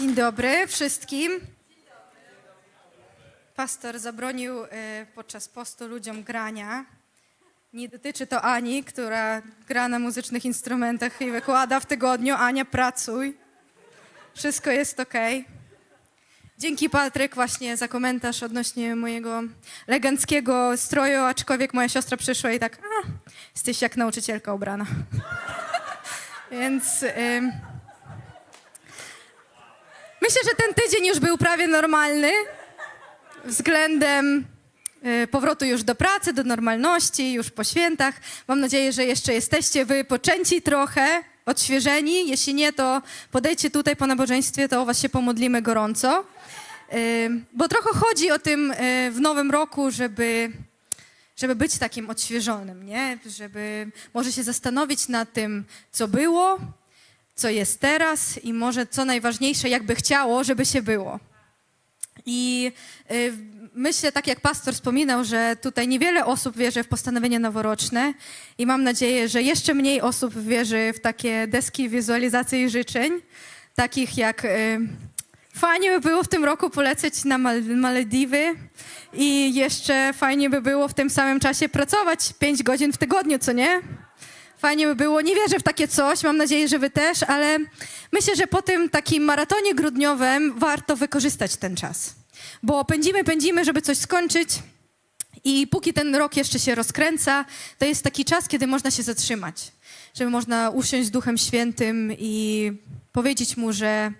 Dzień dobry wszystkim. Pastor zabronił e, podczas postu ludziom grania. Nie dotyczy to Ani, która gra na muzycznych instrumentach i wykłada w tygodniu. Ania, pracuj. Wszystko jest ok. Dzięki Patryk właśnie za komentarz odnośnie mojego eleganckiego stroju, aczkolwiek moja siostra przyszła i tak, a, jesteś jak nauczycielka ubrana. Więc... ym, Myślę, że ten tydzień już był prawie normalny względem y, powrotu już do pracy, do normalności, już po świętach. Mam nadzieję, że jeszcze jesteście wypoczęci trochę, odświeżeni. Jeśli nie, to podejdźcie tutaj po nabożeństwie, to o was się pomodlimy gorąco. Y, Bo trochę chodzi o tym y, w nowym roku, żeby żeby być takim odświeżonym, nie? Żeby może się zastanowić nad tym, co było, co jest teraz i może co najważniejsze, jakby chciało, żeby się było. I y, myślę, tak jak pastor wspominał, że tutaj niewiele osób wierzy w postanowienia noworoczne i mam nadzieję, że jeszcze mniej osób wierzy w takie deski wizualizacji życzeń, takich jak y, fajnie by było w tym roku polecieć na Mal- Malediwy i jeszcze fajnie by było w tym samym czasie pracować 5 godzin w tygodniu, co nie? Fajnie by było. Nie wierzę w takie coś, mam nadzieję, że wy też, ale myślę, że po tym takim maratonie grudniowym warto wykorzystać ten czas. Bo pędzimy, pędzimy, żeby coś skończyć i póki ten rok jeszcze się rozkręca, to jest taki czas, kiedy można się zatrzymać. Żeby można usiąść z Duchem Świętym i powiedzieć Mu, że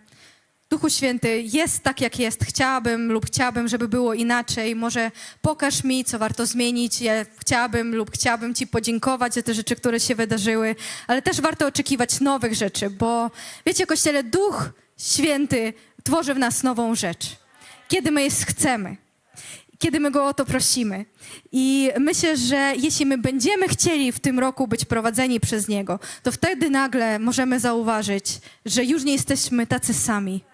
Duchu Święty, jest tak, jak jest. Chciałabym lub chciałabym, żeby było inaczej. Może pokaż mi, co warto zmienić. Ja chciałabym lub chciałabym Ci podziękować za te rzeczy, które się wydarzyły, ale też warto oczekiwać nowych rzeczy, bo wiecie, Kościele, Duch Święty tworzy w nas nową rzecz. Kiedy my jest chcemy kiedy my go o to prosimy. I myślę, że jeśli my będziemy chcieli w tym roku być prowadzeni przez niego, to wtedy nagle możemy zauważyć, że już nie jesteśmy tacy sami.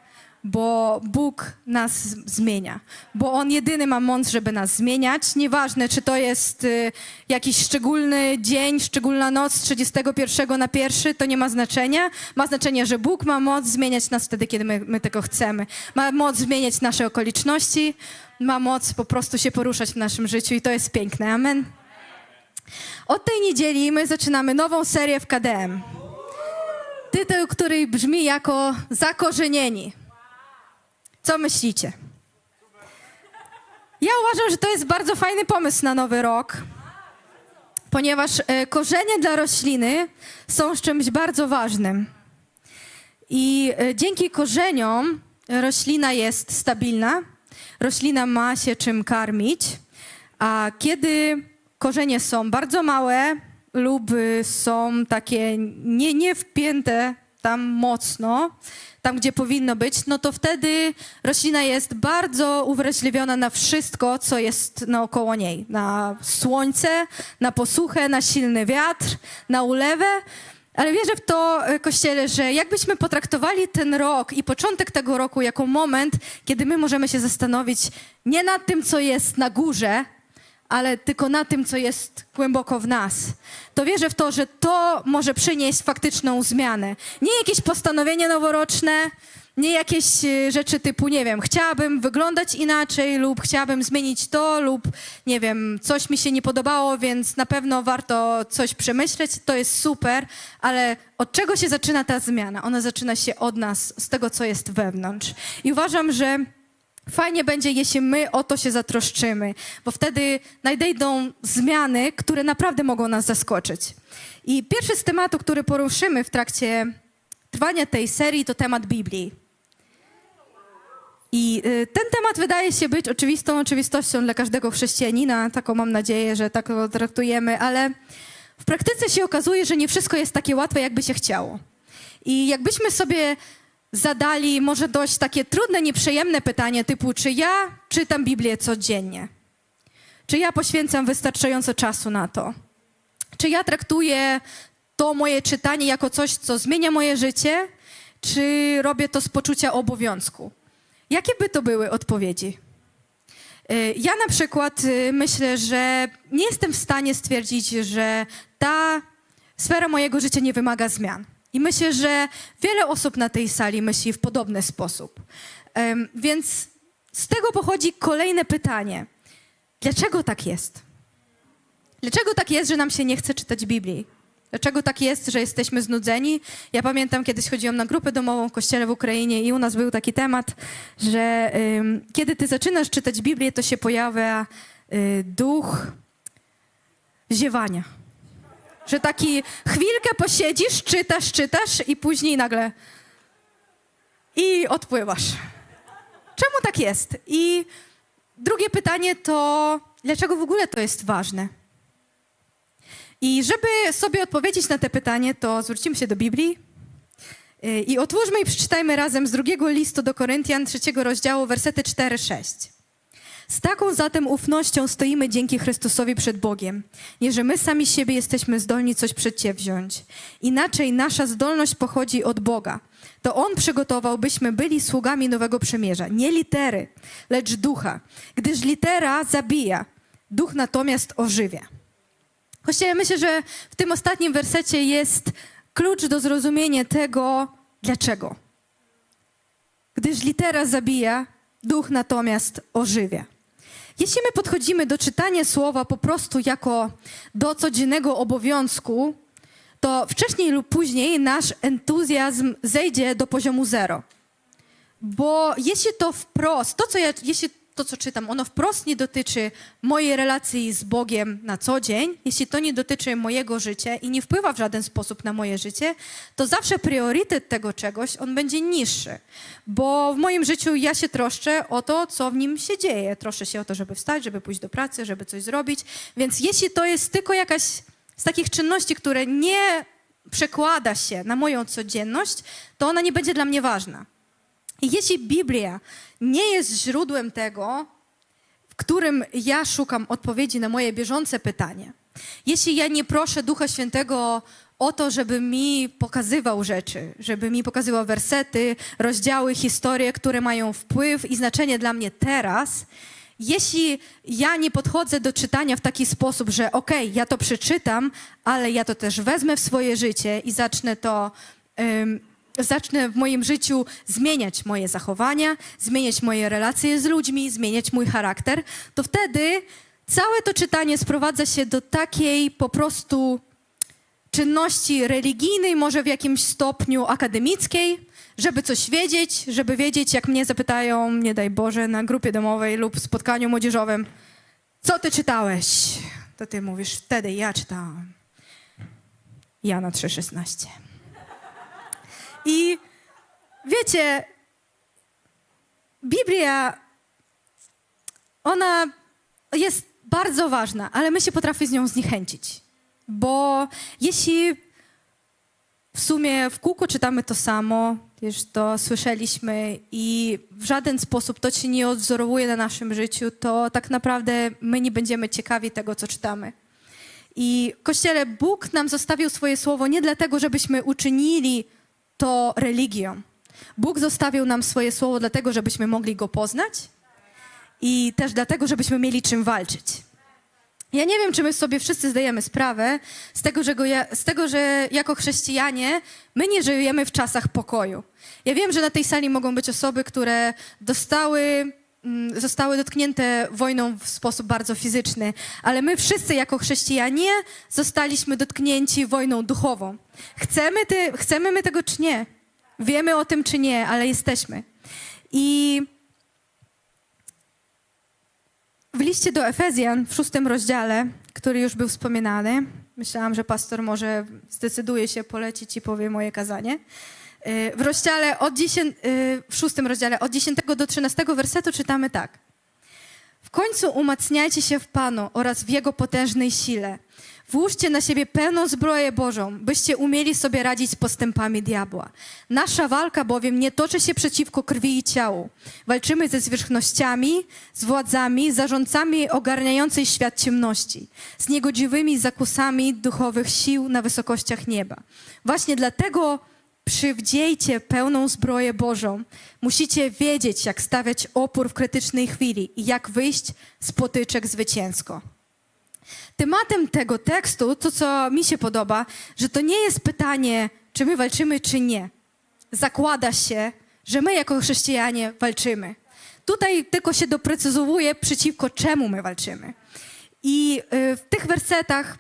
Bo Bóg nas zmienia. Bo On jedyny ma moc, żeby nas zmieniać. Nieważne, czy to jest y, jakiś szczególny dzień, szczególna noc z 31 na 1, to nie ma znaczenia. Ma znaczenie, że Bóg ma moc zmieniać nas wtedy, kiedy my, my tego chcemy. Ma moc zmieniać nasze okoliczności, ma moc po prostu się poruszać w naszym życiu i to jest piękne. Amen. Od tej niedzieli my zaczynamy nową serię w KDM. Tytuł, który brzmi jako Zakorzenieni. Co myślicie? Ja uważam, że to jest bardzo fajny pomysł na nowy rok, ponieważ e, korzenie dla rośliny są czymś bardzo ważnym. I e, dzięki korzeniom roślina jest stabilna, roślina ma się czym karmić, a kiedy korzenie są bardzo małe lub y, są takie nie, nie wpięte tam mocno, tam gdzie powinno być, no to wtedy roślina jest bardzo uwrażliwiona na wszystko, co jest naokoło niej. Na słońce, na posuchę, na silny wiatr, na ulewę. Ale wierzę w to, e, Kościele, że jakbyśmy potraktowali ten rok i początek tego roku jako moment, kiedy my możemy się zastanowić nie nad tym, co jest na górze, ale tylko na tym, co jest głęboko w nas, to wierzę w to, że to może przynieść faktyczną zmianę. Nie jakieś postanowienie noworoczne, nie jakieś e, rzeczy typu, nie wiem, chciałabym wyglądać inaczej lub chciałabym zmienić to lub, nie wiem, coś mi się nie podobało, więc na pewno warto coś przemyśleć. To jest super, ale od czego się zaczyna ta zmiana? Ona zaczyna się od nas, z tego, co jest wewnątrz. I uważam, że Fajnie będzie, jeśli my o to się zatroszczymy, bo wtedy nadejdą zmiany, które naprawdę mogą nas zaskoczyć. I pierwszy z tematu, który poruszymy w trakcie trwania tej serii, to temat Biblii. I y, ten temat wydaje się być oczywistą oczywistością dla każdego chrześcijanina, taką mam nadzieję, że tak go traktujemy, ale w praktyce się okazuje, że nie wszystko jest takie łatwe, jakby się chciało. I jakbyśmy sobie zadali może dość takie trudne, nieprzyjemne pytanie typu, czy ja czytam Biblię codziennie? Czy ja poświęcam wystarczająco czasu na to? Czy ja traktuję to moje czytanie jako coś, co zmienia moje życie, czy robię to z poczucia obowiązku? Jakie by to były odpowiedzi? Y, Ja na przykład y, myślę, że nie jestem w stanie stwierdzić, że ta sfera mojego życia nie wymaga zmian. I myślę, że wiele osób na tej sali myśli w podobny sposób. Em, więc z tego pochodzi kolejne pytanie. Dlaczego tak jest? Dlaczego tak jest, że nam się nie chce czytać Biblii? Dlaczego tak jest, że jesteśmy znudzeni? Ja pamiętam, kiedyś chodziłam na grupę domową w kościele w Ukrainie i u nas był taki temat, że ym, kiedy ty zaczynasz czytać Biblię, to się pojawia y, duch ziewania. Że taki chwilkę posiedzisz, czytasz, czytasz i później nagle i odpływasz. Czemu tak jest? I drugie pytanie to, dlaczego w ogóle to jest ważne? I żeby sobie odpowiedzieć na te pytanie, to zwrócimy się do Biblii i otwórzmy i przeczytajmy razem z drugiego listu do Koryntian, trzeciego rozdziału, wersety 4-6. Z taką zatem ufnością stoimy dzięki Chrystusowi przed Bogiem, nie że my sami siebie jesteśmy zdolni coś przedsięwziąć. Inaczej nasza zdolność pochodzi od Boga. To On przygotował, byśmy byli sługami nowego przymierza, nie litery, lecz ducha, gdyż litera zabija, duch natomiast ożywia. Kościele, myślę, że w tym ostatnim wersecie jest klucz do zrozumienia tego, dlaczego. Gdyż litera zabija, duch natomiast ożywia. Jeśli my podchodzimy do czytania słowa po prostu jako do codziennego obowiązku, to wcześniej lub później nasz entuzjazm zejdzie do poziomu zero. Bo jeśli to wprost, to co ja, jeśli to co czytam, ono wprost nie dotyczy mojej relacji z Bogiem na co dzień, jeśli to nie dotyczy mojego życia i nie wpływa w żaden sposób na moje życie, to zawsze priorytet tego czegoś, on będzie niższy. Bo w moim życiu ja się troszczę o to, co w nim się dzieje. Troszczę się o to, żeby wstać, żeby pójść do pracy, żeby coś zrobić. Więc jeśli to jest tylko jakaś z takich czynności, które nie przekłada się na moją codzienność, to ona nie będzie dla mnie ważna. Jeśli Biblia nie jest źródłem tego, w którym ja szukam odpowiedzi na moje bieżące pytanie, jeśli ja nie proszę Ducha Świętego o to, żeby mi pokazywał rzeczy, żeby mi pokazywał wersety, rozdziały, historie, które mają wpływ i znaczenie dla mnie teraz, jeśli ja nie podchodzę do czytania w taki sposób, że okej, ja to przeczytam, ale ja to też wezmę w swoje życie i zacznę to. Zacznę w moim życiu zmieniać moje zachowania, zmieniać moje relacje z ludźmi, zmieniać mój charakter, to wtedy całe to czytanie sprowadza się do takiej po prostu czynności religijnej, może w jakimś stopniu akademickiej, żeby coś wiedzieć, żeby wiedzieć, jak mnie zapytają, nie daj Boże, na grupie domowej lub spotkaniu młodzieżowym, co ty czytałeś? To ty mówisz, wtedy ja czytałam. Jana 3,16. I wiecie, Biblia, ona jest bardzo ważna, ale my się potrafimy z nią zniechęcić. Bo jeśli w sumie w kółko czytamy to samo, już to słyszeliśmy i w żaden sposób to się nie odzorowuje na naszym życiu, to tak naprawdę my nie będziemy ciekawi tego, co czytamy. I Kościele, Bóg nam zostawił swoje słowo nie dlatego, żebyśmy uczynili to religią. Bóg zostawił nam swoje słowo dlatego, żebyśmy mogli go poznać i też dlatego, żebyśmy mieli czym walczyć. Ja nie wiem, czy my sobie wszyscy zdajemy sprawę z tego, że, go z tego, że jako chrześcijanie my nie żyjemy w czasach pokoju. Ja wiem, że na tej sali mogą być osoby, które dostały, zostały dotknięte wojną w sposób bardzo fizyczny, ale my wszyscy jako chrześcijanie zostaliśmy dotknięci wojną duchową. Chcemy, ty, chcemy my tego czy nie? Wiemy o tym czy nie, ale jesteśmy. I w liście do Efezjan w szóstym rozdziale, który już był wspominany, myślałam, że pastor może zdecyduje się polecić i powie moje kazanie. Yy, W rozdziale od 10, yy, w szóstym rozdziale od 10 do 13 wersetu czytamy tak. W końcu umacniajcie się w Panu oraz w Jego potężnej sile. Włóżcie na siebie pełną zbroję Bożą, byście umieli sobie radzić z postępami diabła. Nasza walka bowiem nie toczy się przeciwko krwi i ciału. Walczymy ze zwierzchnościami, z władzami, zarządcami ogarniającej świat ciemności, z niegodziwymi zakusami duchowych sił na wysokościach nieba. Właśnie dlatego przywdziejcie pełną zbroję Bożą. Musicie wiedzieć, jak stawiać opór w krytycznej chwili i jak wyjść z potyczek zwycięsko. Tematem tego tekstu, to co mi się podoba, że to nie jest pytanie, czy my walczymy, czy nie, zakłada się, że my jako chrześcijanie walczymy. Tutaj tylko się doprecyzowuje, przeciwko czemu my walczymy. I y, w tych wersetach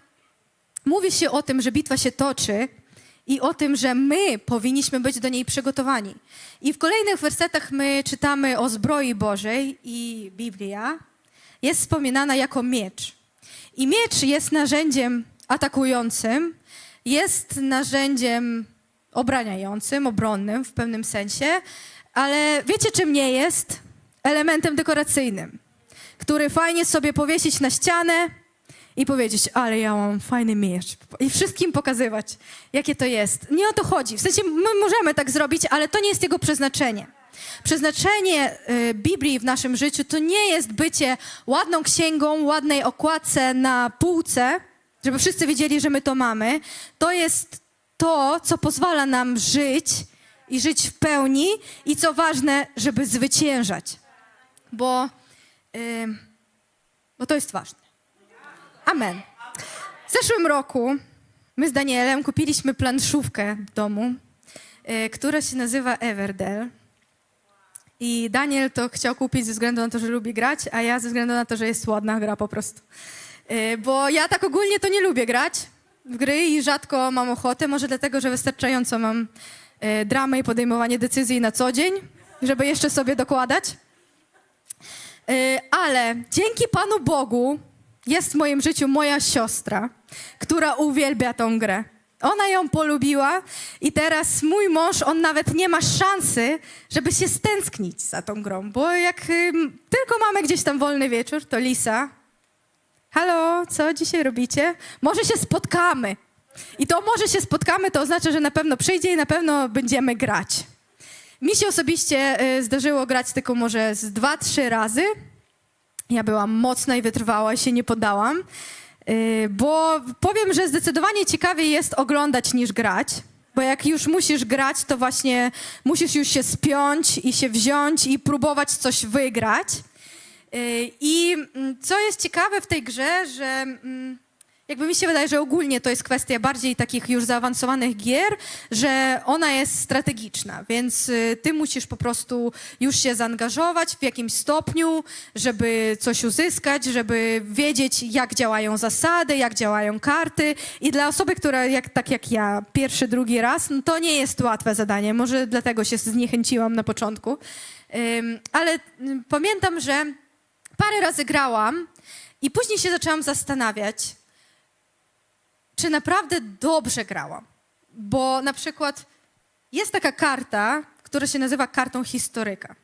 mówi się o tym, że bitwa się toczy i o tym, że my powinniśmy być do niej przygotowani. I w kolejnych wersetach my czytamy o zbroi Bożej i Biblia jest wspominana jako miecz. I miecz jest narzędziem atakującym, jest narzędziem obraniającym, obronnym w pewnym sensie, ale wiecie czym nie jest? Elementem dekoracyjnym, który fajnie sobie powiesić na ścianę i powiedzieć, ale ja mam fajny miecz i wszystkim pokazywać, jakie to jest. Nie o to chodzi. W sensie my możemy tak zrobić, ale to nie jest jego przeznaczenie. Przeznaczenie y, Biblii w naszym życiu to nie jest bycie ładną księgą, ładnej okładce na półce, żeby wszyscy wiedzieli, że my to mamy. To jest to, co pozwala nam żyć i żyć w pełni i co ważne, żeby zwyciężać. Bo, y, bo to jest ważne. Amen. W zeszłym roku my z Danielem kupiliśmy planszówkę w domu, y, która się nazywa Everdell. I Daniel to chciał kupić ze względu na to, że lubi grać, a ja ze względu na to, że jest ładna gra po prostu. Y, Bo ja tak ogólnie to nie lubię grać w gry i rzadko mam ochotę, może dlatego, że wystarczająco mam y, dramę i podejmowanie decyzji na co dzień, żeby jeszcze sobie dokładać. Y, Ale dzięki Panu Bogu jest w moim życiu moja siostra, która uwielbia tą grę. Ona ją polubiła i teraz mój mąż, on nawet nie ma szansy, żeby się stęsknić za tą grą, bo jak tylko mamy gdzieś tam wolny wieczór, to Lisa, halo, co dzisiaj robicie? Może się spotkamy. I to może się spotkamy, to oznacza, że na pewno przyjdzie i na pewno będziemy grać. Mi się osobiście y, zdarzyło grać tylko może z dwa, trzy razy. Ja byłam mocna i wytrwała się nie poddałam, yy, bo powiem, że zdecydowanie ciekawiej jest oglądać niż grać. Bo jak już musisz grać, to właśnie musisz już się spiąć i się wziąć i próbować coś wygrać. Yy, I mm, co jest ciekawe w tej grze, że mm, jakby mi się wydaje, że ogólnie to jest kwestia bardziej takich już zaawansowanych gier, że ona jest strategiczna, więc y, ty musisz po prostu już się zaangażować w jakimś stopniu, żeby coś uzyskać, żeby wiedzieć, jak działają zasady, jak działają karty. I dla osoby, która jak, tak jak ja, pierwszy, drugi raz, no to nie jest łatwe zadanie. Może dlatego się zniechęciłam na początku. Ym, ale ym, pamiętam, że parę razy grałam i później się zaczęłam zastanawiać, czy naprawdę dobrze grałam. Bo na przykład jest taka karta, która się nazywa kartą historyka.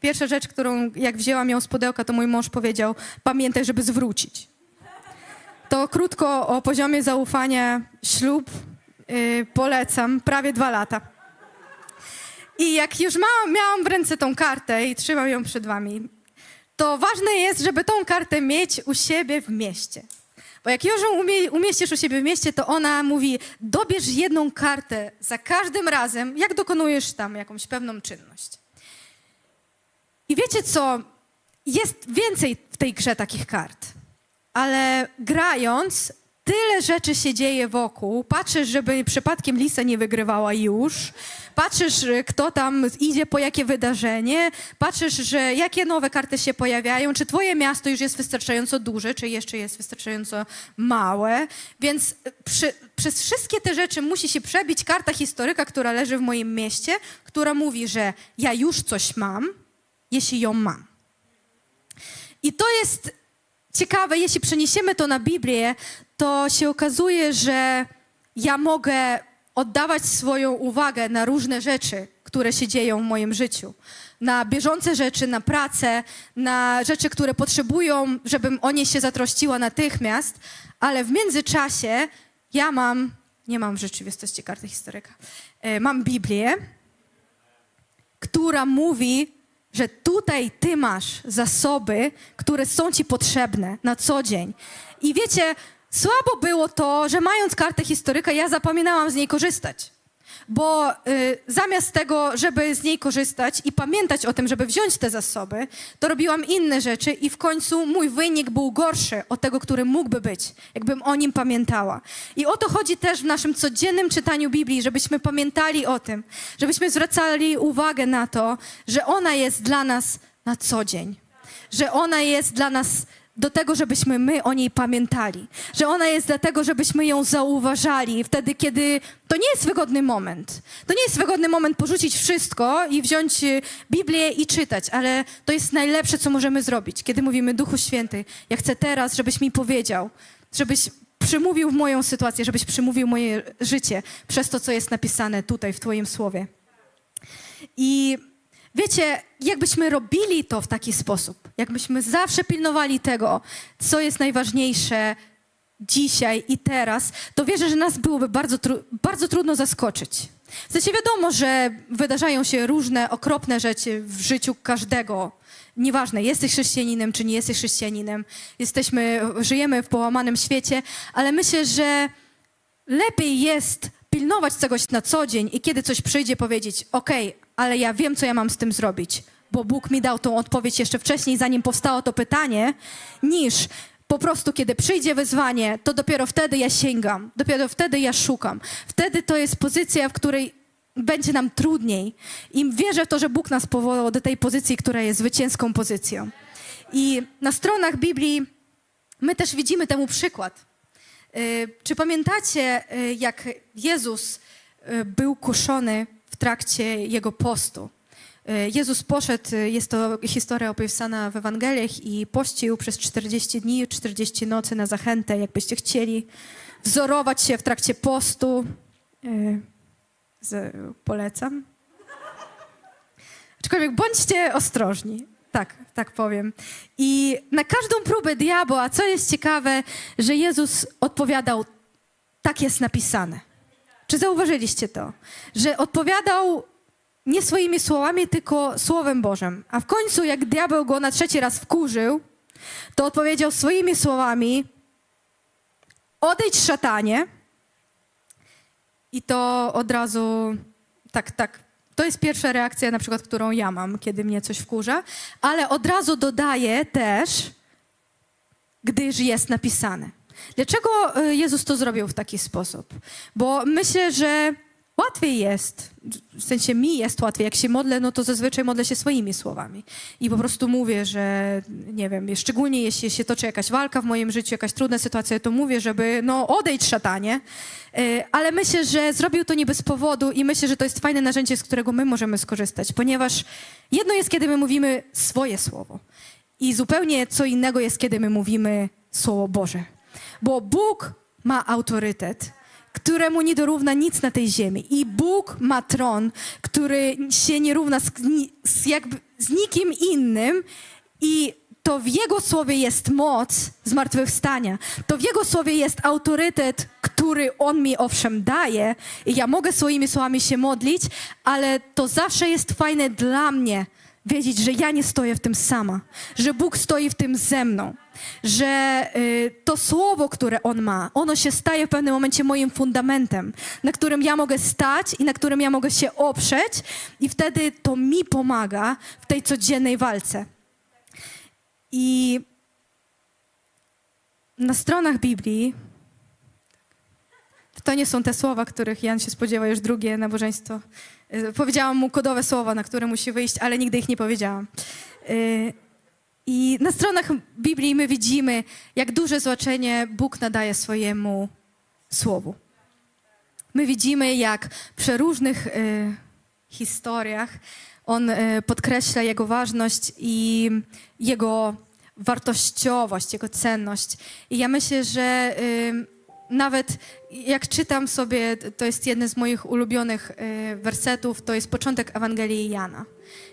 Pierwsza rzecz, którą jak wzięłam ją z pudełka, to mój mąż powiedział: Pamiętaj, żeby zwrócić. To krótko o poziomie zaufania, ślub yy, polecam, prawie dwa lata. I jak już ma, miałam w ręce tą kartę i trzymam ją przed wami, to ważne jest, żeby tą kartę mieć u siebie w mieście. Bo jak już umie, umieścisz u siebie w mieście, to ona mówi, dobierz jedną kartę za każdym razem, jak dokonujesz tam jakąś pewną czynność. I wiecie co? Jest więcej w tej grze takich kart. Ale grając, tyle rzeczy się dzieje wokół. Patrzysz, żeby przypadkiem Lisa nie wygrywała już. Patrzysz, y, kto tam idzie po jakie wydarzenie. Patrzysz, że jakie nowe karty się pojawiają. Czy twoje miasto już jest wystarczająco duże, czy jeszcze jest wystarczająco małe. Więc y, przy, przez wszystkie te rzeczy musi się przebić karta historyka, która leży w moim mieście, która mówi, że ja już coś mam, jeśli ją mam. I to jest ciekawe, jeśli przeniesiemy to na Biblię, to się okazuje, że ja mogę oddawać swoją uwagę na różne rzeczy, które się dzieją w moim życiu. Na bieżące rzeczy, na pracę, na rzeczy, które potrzebują, żebym o nie się zatroszczyła natychmiast, ale w międzyczasie ja mam, nie mam w rzeczywistości karty historyka, e, mam Biblię, która mówi, że tutaj ty masz zasoby, które są ci potrzebne na co dzień. I wiecie, słabo było to, że mając kartę historyka, ja zapominałam z niej korzystać. Bo y, zamiast tego, żeby z niej korzystać i pamiętać o tym, żeby wziąć te zasoby, to robiłam inne rzeczy i w końcu mój wynik był gorszy od tego, który mógłby być, jakbym o nim pamiętała. I o to chodzi też w naszym codziennym czytaniu Biblii, żebyśmy pamiętali o tym, żebyśmy zwracali uwagę na to, że ona jest dla nas na co dzień, że ona jest dla nas do tego, żebyśmy my o niej pamiętali, że ona jest dlatego, żebyśmy ją zauważali wtedy, kiedy to nie jest wygodny moment. To nie jest wygodny moment porzucić wszystko i wziąć y, Biblię i czytać, ale to jest najlepsze, co możemy zrobić, kiedy mówimy Duchu Święty, ja chcę teraz, żebyś mi powiedział, żebyś przymówił w moją sytuację, żebyś przymówił moje życie przez to, co jest napisane tutaj w Twoim słowie. I wiecie, jakbyśmy robili to w taki sposób, jakbyśmy zawsze pilnowali tego, co jest najważniejsze dzisiaj i teraz, to wierzę, że nas byłoby bardzo, tru- bardzo trudno zaskoczyć. W sensie wiadomo, że wydarzają się różne okropne rzeczy w życiu każdego. Nieważne, jesteś chrześcijaninem czy nie jesteś chrześcijaninem, jesteśmy, żyjemy w połamanym świecie, ale myślę, że lepiej jest pilnować czegoś na co dzień i kiedy coś przyjdzie, powiedzieć: OK, ale ja wiem, co ja mam z tym zrobić, bo Bóg mi dał tą odpowiedź jeszcze wcześniej, zanim powstało to pytanie, niż po prostu, kiedy przyjdzie wyzwanie, to dopiero wtedy ja sięgam, dopiero wtedy ja szukam. Wtedy to jest pozycja, w której będzie nam trudniej. I wierzę w to, że Bóg nas powołał do tej pozycji, która jest zwycięską pozycją. I na stronach Biblii my też widzimy temu przykład. Y, Czy pamiętacie, y, jak Jezus y, był kuszony trakcie jego postu? Y, Jezus poszedł, y, jest to historia opisana w Ewangeliach i pościł przez 40 dni, 40 nocy na zachętę, jakbyście chcieli wzorować się w trakcie postu. Y, Z, polecam. Aczkolwiek bądźcie ostrożni. Tak, tak powiem. I na każdą próbę diabła, co jest ciekawe, że Jezus odpowiadał, tak jest napisane. Czy zauważyliście to? Że odpowiadał nie swoimi słowami, tylko Słowem Bożym. A w końcu, jak diabeł go na trzeci raz wkurzył, to odpowiedział swoimi słowami, odejdź szatanie. I to od razu, tak, tak, to jest pierwsza reakcja, na przykład, którą ja mam, kiedy mnie coś wkurza, ale od razu dodaję też, gdyż jest napisane. Dlaczego y, Jezus to zrobił w taki sposób? Bo myślę, że łatwiej jest, w sensie mi jest łatwiej, jak się modlę, no to zazwyczaj modlę się swoimi słowami. I po prostu mówię, że nie wiem, szczególnie jeśli się toczy jakaś walka w moim życiu, jakaś trudna sytuacja, to mówię, żeby no odejdź szatanie. Y, Ale myślę, że zrobił to nie bez powodu i myślę, że to jest fajne narzędzie, z którego my możemy skorzystać, ponieważ jedno jest, kiedy my mówimy swoje słowo i zupełnie co innego jest, kiedy my mówimy Słowo Boże. Bo Bóg ma autorytet, któremu nie dorówna nic na tej ziemi. I Bóg ma tron, który się nie równa z, z, jakby, z nikim innym. I to w Jego słowie jest moc zmartwychwstania. To w Jego słowie jest autorytet, który On mi owszem daje. I ja mogę swoimi słowami się modlić, ale to zawsze jest fajne dla mnie wiedzieć, że ja nie stoję w tym sama, że Bóg stoi w tym ze mną, że y, to słowo, które On ma, ono się staje w pewnym momencie moim fundamentem, na którym ja mogę stać i na którym ja mogę się oprzeć, i wtedy to mi pomaga w tej codziennej walce. I na stronach Biblii to nie są te słowa, których Jan się spodziewa już drugie nabożeństwo. Y, Powiedziałam mu kodowe słowa, na które musi wyjść, ale nigdy ich nie powiedziałam. I na stronach Biblii my widzimy, jak duże znaczenie Bóg nadaje swojemu słowu. My widzimy, jak w przeróżnych y, historiach on y, podkreśla jego ważność i jego wartościowość, jego cenność. I ja myślę, że y, nawet jak czytam sobie, to jest jeden z moich ulubionych y, wersetów, to jest początek Ewangelii Jana,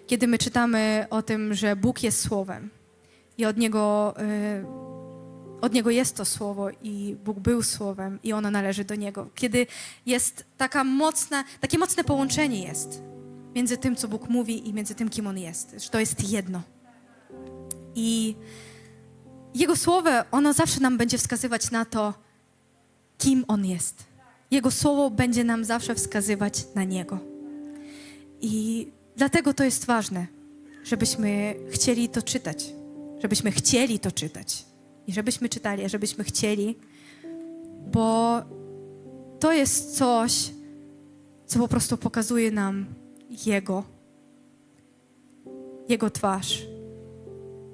kiedy my czytamy o tym, że Bóg jest Słowem i od Niego, y, od Niego jest to Słowo i Bóg był Słowem i ono należy do Niego. Kiedy jest taka mocna, takie mocne połączenie jest między tym, co Bóg mówi i między tym, kim On jest, że to jest jedno. I Jego Słowo, ono zawsze nam będzie wskazywać na to, kim On jest, Jego słowo będzie nam zawsze wskazywać na Niego. I dlatego to jest ważne, żebyśmy chcieli to czytać, żebyśmy chcieli to czytać i żebyśmy czytali, żebyśmy chcieli, bo to jest coś, co po prostu pokazuje nam Jego, Jego twarz.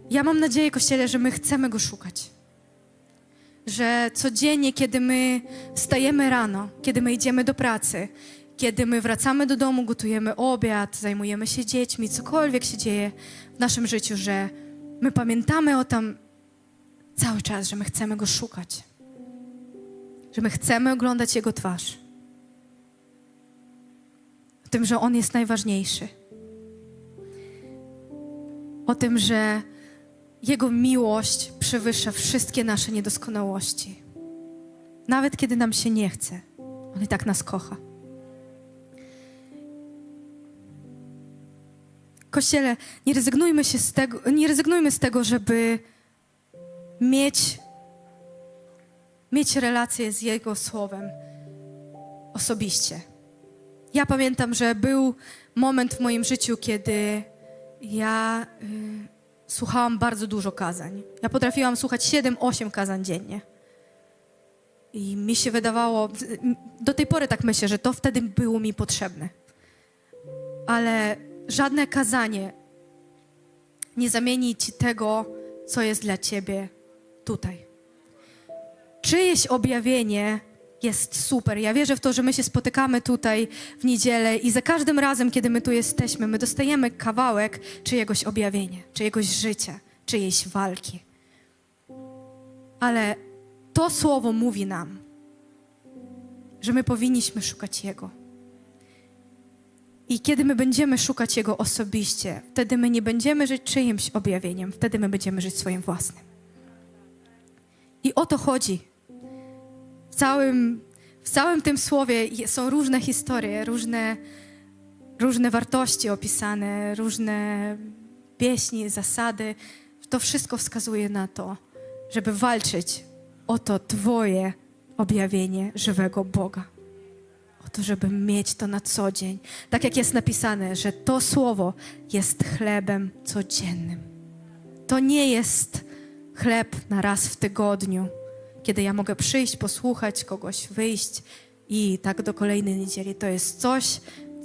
Ja mam nadzieję, Kościele, że my chcemy Go szukać. Że codziennie, kiedy my wstajemy rano, kiedy my idziemy do pracy, kiedy my wracamy do domu, gotujemy obiad, zajmujemy się dziećmi, cokolwiek się dzieje w naszym życiu, że my pamiętamy o tym cały czas, że my chcemy Go szukać. Że my chcemy oglądać Jego twarz. O tym, że On jest najważniejszy. O tym, że Jego miłość przewyższa wszystkie nasze niedoskonałości. Nawet kiedy nam się nie chce, On i tak nas kocha. Kościele, nie rezygnujmy, się z tego, nie rezygnujmy z tego, żeby mieć, mieć relację z Jego Słowem osobiście. Ja pamiętam, że był moment w moim życiu, kiedy ja y, słuchałam bardzo dużo kazań. Ja potrafiłam słuchać 7-8 kazań dziennie. I mi się wydawało, do tej pory tak myślę, że to wtedy było mi potrzebne. Ale żadne kazanie nie zamieni ci tego, co jest dla ciebie tutaj. Czyjeś objawienie jest super. Ja wierzę w to, że my się spotykamy tutaj w niedzielę i za każdym razem, kiedy my tu jesteśmy, my dostajemy kawałek czyjegoś objawienia, czyjegoś życia, czyjejś walki. Ale to słowo mówi nam, że my powinniśmy szukać Jego. I kiedy my będziemy szukać Jego osobiście, wtedy my nie będziemy żyć czyimś objawieniem, wtedy my będziemy żyć swoim własnym. I o to chodzi. W całym, w całym tym słowie są różne historie, różne, różne wartości opisane, różne pieśni, zasady. To wszystko wskazuje na to, żeby walczyć o to Twoje objawienie żywego Boga. To, żeby mieć to na co dzień. Tak jak jest napisane, że to słowo jest chlebem codziennym. To nie jest chleb na raz w tygodniu, kiedy ja mogę przyjść, posłuchać kogoś, wyjść i tak do kolejnej niedzieli. To jest coś,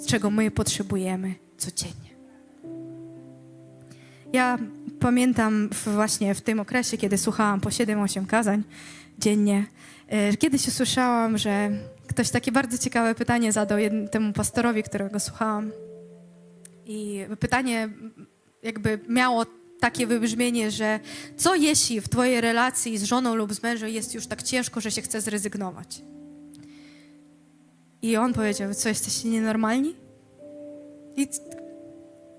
czego my potrzebujemy codziennie. Ja pamiętam właśnie w tym okresie, kiedy słuchałam po 7-8 kazań dziennie, kiedyś usłyszałam, że ktoś takie bardzo ciekawe pytanie zadał temu pastorowi, którego słuchałam. I pytanie jakby miało takie wybrzmienie, że co jeśli w twojej relacji z żoną lub z mężem jest już tak ciężko, że się chce zrezygnować? I on powiedział, co jesteście nienormalni? I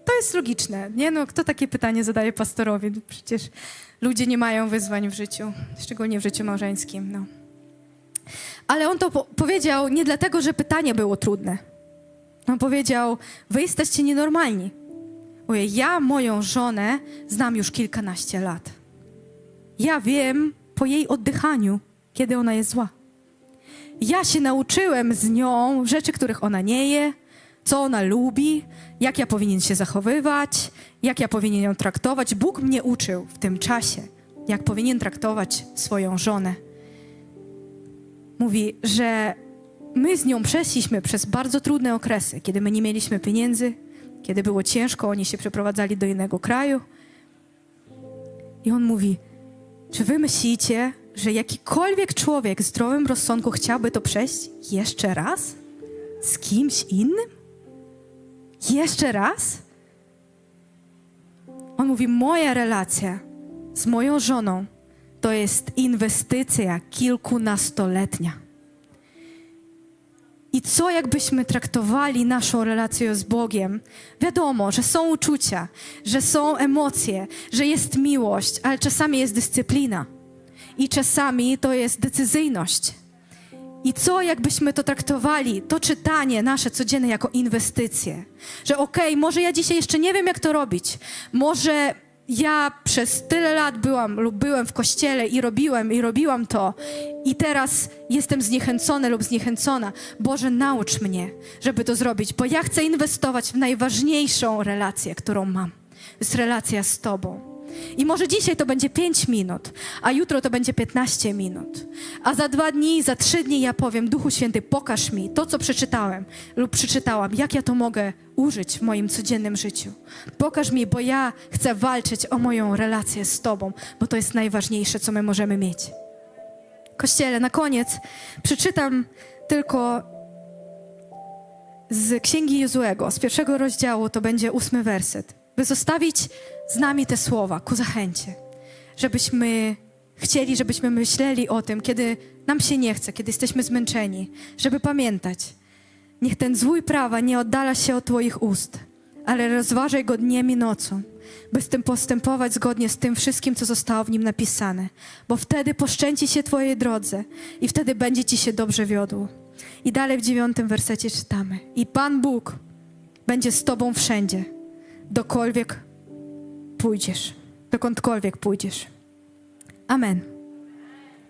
to jest logiczne, nie? No, kto takie pytanie zadaje pastorowi? Przecież ludzie nie mają wyzwań w życiu, szczególnie w życiu małżeńskim, no. Ale on to po- powiedział nie dlatego, że pytanie było trudne. On powiedział, wy jesteście nienormalni. Mówię, ja moją żonę znam już kilkanaście lat. Ja wiem po jej oddychaniu, kiedy ona jest zła. Ja się nauczyłem z nią rzeczy, których ona nie je, co ona lubi, jak ja powinien się zachowywać, jak ja powinien ją traktować. Bóg mnie uczył w tym czasie, jak powinien traktować swoją żonę. Mówi, że my z nią przeszliśmy przez bardzo trudne okresy, kiedy my nie mieliśmy pieniędzy, kiedy było ciężko, oni się przeprowadzali do innego kraju. I on mówi: Czy wy myślicie, że jakikolwiek człowiek w zdrowym rozsądku chciałby to przejść jeszcze raz? Z kimś innym? Jeszcze raz? On mówi: Moja relacja z moją żoną to jest inwestycja kilkunastoletnia. I co jakbyśmy traktowali naszą relację z Bogiem? Wiadomo, że są uczucia, że są emocje, że jest miłość, ale czasami jest dyscyplina. I czasami to jest decyzyjność. I co jakbyśmy to traktowali, to czytanie nasze codzienne jako inwestycje? Że okej, może ja dzisiaj jeszcze nie wiem, jak to robić. Może ja przez tyle lat byłam lub byłem w kościele i robiłem i robiłam to i teraz jestem zniechęcony lub zniechęcona. Boże, naucz mnie, żeby to zrobić, bo ja chcę inwestować w najważniejszą relację, którą mam. To jest relacja z Tobą. I może dzisiaj to będzie 5 minut, a jutro to będzie 15 minut. A za dwa dni, za trzy dni ja powiem, Duchu Święty, pokaż mi to, co przeczytałem lub przeczytałam, jak ja to mogę użyć w moim codziennym życiu. Pokaż mi, bo ja chcę walczyć o moją relację z Tobą, bo to jest najważniejsze, co my możemy mieć. Kościele, na koniec przeczytam tylko z Księgi Jozłego, z pierwszego rozdziału, to będzie ósmy werset, by zostawić z nami te słowa ku zachęcie, żebyśmy chcieli, żebyśmy myśleli o tym, kiedy nam się nie chce, kiedy jesteśmy zmęczeni, żeby pamiętać, niech ten złój prawa nie oddala się od Twoich ust, ale rozważaj go dniem i nocą, by z tym postępować zgodnie z tym wszystkim, co zostało w nim napisane, bo wtedy poszczęci się Twojej drodze i wtedy będzie Ci się dobrze wiodło. I dalej w dziewiątym wersecie czytamy. I Pan Bóg będzie z Tobą wszędzie, dokolwiek pójdziesz, dokądkolwiek pójdziesz. Amen.